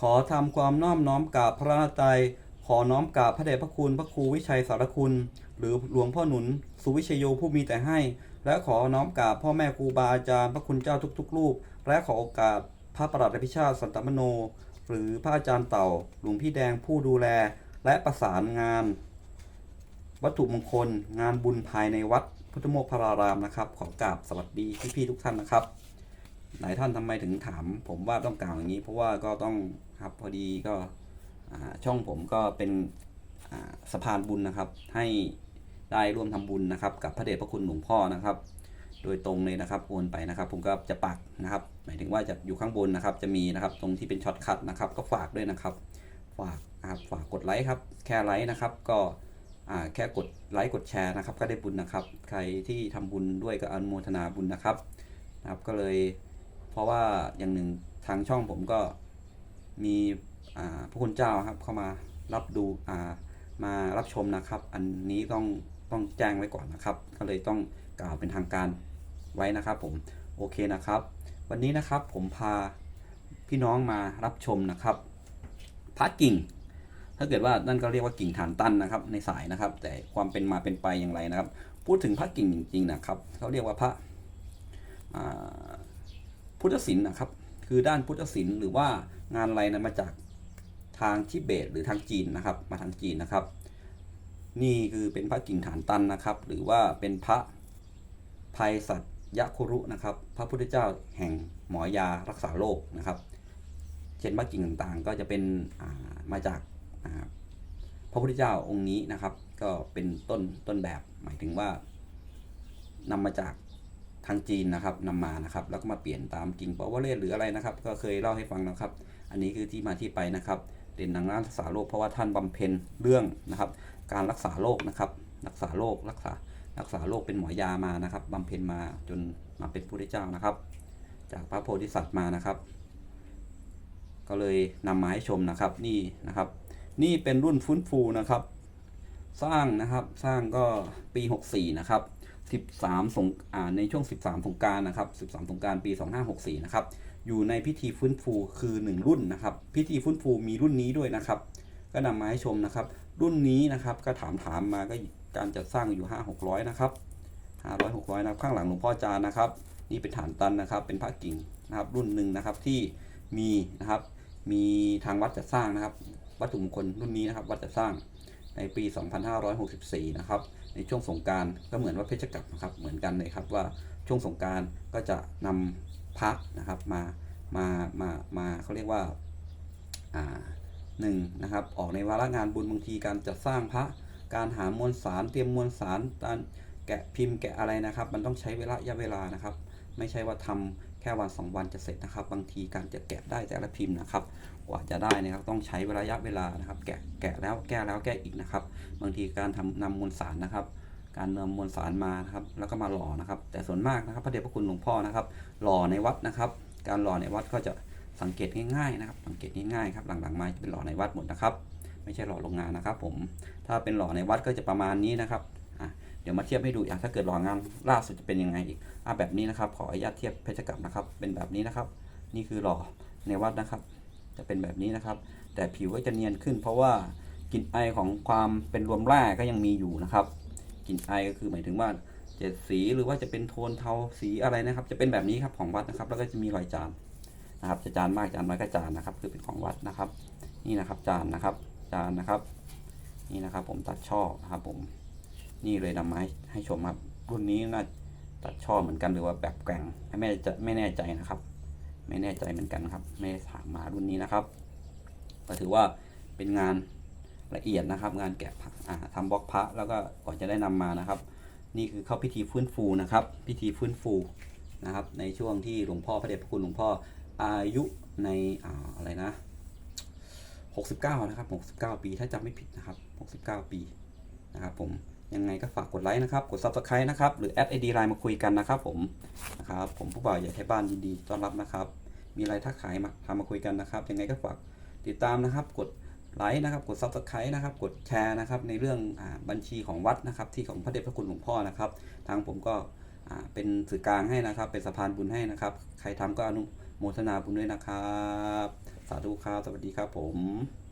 ขอทำความน้อมน้อมกราบพระนาตรัยขอน้อมกราบพระเดชพระคุณพระครูวิชัยสารคุณ หรือหลวงพ่อหนุน สุวิชยโยผู้มีแต่ให้ และขอน้อมกราบพ่อแม่ครูบาอาจารย์พระคุณเจ้าทุกๆ รูป และขอโอกาสพระประหลัดอภิชาติสันตมโน หรือพระอาจารย์เต่า หลวงพี่แดงผู้ดูแล และประสานงาน วัตถุมงคล งานบุญภายในวัดพุทธโมกพรารามนะครับ ขอกราบสวัสดีพี่ๆทุกท่านนะครับ หลายท่านทำไมถึงถาม ผมว่าต้องกล่าวอย่างนี้ เพราะว่าก็ต้องครับพอดีก็ช่องผมก็เป็นสะพานบุญนะครับ ให้ได้ร่วมทำบุญนะครับ กับพระเดชพระคุณหลวงพ่อนะครับ โดยตรงเลยนะครับโอนไปนะครับ ผมก็จะปักนะครับ หมายถึงว่าจะอยู่ข้างบนนะครับ จะมีนะครับตรงที่เป็นช็อตคัทนะครับ ก็ฝากด้วยนะครับ ฝากนะครับฝากกดไลค์ครับ แค่ไลค์นะครับ ก็แค่กดไลค์กดแชร์นะครับ ก็ได้บุญนะครับ ใครที่ทำบุญด้วยก็อนุโมทนาบุญนะครับนะครับ ก็เลย ราะว่าอย่างหนึ่งทางช่องผมก็มีอ่าพระคุณเจ้าครับเข้ามารับดูมารับชมนะครับ อันนี้ต้องต้องแจ้งไว้ก่อนนะครับ ก็เลยต้องกล่าวเป็นทางการไว้นะครับ ผมโอเคนะครับ วันนี้นะครับผมพาพี่น้องมารับชมนะครับพระกิ่ง ถ้าเกิดว่านั่นก็เรียกว่ากิ่งฐานตันนะครับ ในสายนะครับ แต่ความเป็นมาเป็นไปอย่างไรนะครับ พูดถึงพระกิ่งจริงๆนะครับเขาเรียกว่าพระ พุทธศิลป์นะครับ คือด้านพุทธศิลป์หรือว่างานอะไรนะมาจากทางทิเบตหรือทางจีนนะครับ มาทางจีนนะครับ นี่คือเป็นพระกิ่งฐานตันนะครับ หรือว่าเป็นพระภัยสัตยคุรุนะครับ พระพุทธเจ้าแห่งหมอยารักษาโรคนะครับ เช่นพระกิ่งต่างๆ ก็จะเป็นามาจากาพระพุทธเจ้าองค์นี้นะครับ ก็เป็นต้นต้นแบบหมายถึงว่านำมาจาก ทางจีนนะครับนำมานะครับ แล้วก็มาเปลี่ยนตามกิ่งปาวเรศหรืออะไรนะครับ ก็เคยเล่าให้ฟังนะครับ อันนี้คือที่มาที่ไปนะครับเด่นทางด้านรักษาโรคเพราะว่าท่านบำเพ็ญเรื่องนะครับ การรักษาโรคนะครับ รักษาโรครักษารักษาโรคเป็นหมอยามานะครับบำเพ็ญมาจนมาเป็นพระพุทธเจ้านะครับ จากพระโพธิสัตว์มานะครับ ก็เลยนำมาให้ชมนะครับนี่นะครับ นี่เป็นรุ่นฟื้นฟูนะครับ สร้างนะครับสร้างก็ปี 64 นะครับ 13สงในช่วง 13 สงการนะครับ 13 สงการปี 2564 นะครับ อยู่ในพิธีฟื้นฟูคือ 1 รุ่นนะครับ พิธีฟื้นฟูมีรุ่นนี้ด้วยนะครับ ก็นำมาให้ชมนะครับ รุ่นนี้นะครับก็ถามถามมาก็การจัดสร้างอยู่ 5 600 นะครับ 500 600 นะครับ ข้างหลังหลวงพ่อจานนะครับ นี่เป็นฐานตันนะครับ เป็นพระกิ่งนะครับ รุ่นหนึ่งนะครับที่มีนะครับ มีทางวัดจัดสร้างนะครับ วัตถุมงคลรุ่นนี้นะครับ วัดจัดสร้าง ในปี 2564 นะครับ ในช่วงสงการก็เหมือนว่าเพชรกับนะครับ เหมือนกันเลยครับว่าช่วงสงการก็จะนำพระนะครับมา มา มา มาเขาเรียกว่า อ่าหนึ่งนะครับ ออกในวาระงานบุญบางทีการจัดสร้างพระ การหามวลสาร เตรียมมวลสารการ แกะพิมพ์แกะอะไรนะครับ มันต้องใช้เวลาระยะเวลานะครับ ไม่ใช่ว่าทำแค่วันสองวันจะเสร็จนะครับ บางทีการจะแกะได้แต่ละพิมพ์นะครับ กว่าจะได้นะครับต้องใช้ระยะเวลานะครับ แกะแกะแล้วแก้แล้วแก้อีกนะครับ บางทีการทำนำมวลสารนะครับ การนำมวลสารมานะครับ แล้วก็มาหล่อนะครับ แต่ส่วนมากนะครับ พระเดชพระคุณหลวงพ่อนะครับ หล่อในวัดนะครับ การหล่อในวัดก็จะสังเกตง่ายๆนะครับ สังเกตง่ายๆครับ หลังๆมาจะเป็นหล่อในวัดหมดนะครับ ไม่ใช่หล่อโรงงานนะครับ ผม ถ้าเป็นหล่อในวัดก็จะประมาณนี้นะครับ เดี๋ยวมาเทียบให้ดูอะถ้าเกิดหล่องานล่าสุดจะเป็นยังไงอีกอะแบบนี้นะครับ ขออนุญาตเทียบเพชรกรรมนะครับ เป็นแบบนี้นะครับ นี่คือหล่อในวัดนะครับ จะเป็นแบบนี้นะครับ แต่ผิวก็จะเนียนขึ้น เพราะว่ากลิ่นไอของความเป็นรวมแร่ก็ยังมีอยู่นะครับกลิ่นไอก็คือหมายถึงว่าเจ็ดสีหรือว่าจะเป็นโทนเทาสีอะไรนะครับ จะเป็นแบบนี้ครับของวัดนะครับ แล้วก็จะมีรอยจานนะครับจะจานมากจานน้อยก็จานนะครับ คือเป็นของวัดนะครับ นี่นะครับจานนะครับ จานนะครับ นี่นะครับ ผมตัดช่อนะครับผม นี่เลยนำมาให้ให้ชมครับรุ่นนี้น่าตัดช่อเหมือนกันหรือว่าแบบแกว่งไม่จะไม่แน่ใจนะครับ ไม่แน่ใจเหมือนกันครับ ไม่ได้ถามมารุ่นนี้นะครับ ก็ถือว่าเป็นงานละเอียดนะครับ งานแกะพระอ่าทำบล็อกพระแล้วก็ก่อนจะได้นำมานะครับ นี่คือเข้าพิธีฟื้นฟูนะครับ พิธีฟื้นฟูนะครับ ในช่วงที่หลวงพ่อพระเดชพระคุณหลวงพ่ออายุในออะไรนะ 69 นะครับ 69 ปีถ้าจำไม่ผิดนะครับ 69 ปีนะครับผม ยังไงก็ฝากกดไลค์นะครับ กด subscribe นะครับ หรือแอดไอดีไลน์มาคุยกันนะครับผมนะครับ ผมผู้บ่าวใหญ่ไทยบ้านยินดีต้อนรับนะครับ มีอะไรทักขายมาทำมาคุยกันนะครับ ยังไงก็ฝากติดตามนะครับ กดไลค์นะครับ กด subscribe นะครับ กดแชร์นะครับ ในเรื่องอบัญชีของวัดนะครับ ที่ของพระเดชพระคุณหลวงพ่อนะครับ ทางผมก็เป็นสื่อกลางให้นะครับ เป็นสะพานบุญให้นะครับ ใครทำก็อนุโมทนาบุญด้วยนะครับ สาธุครับ สวัสดีครับผม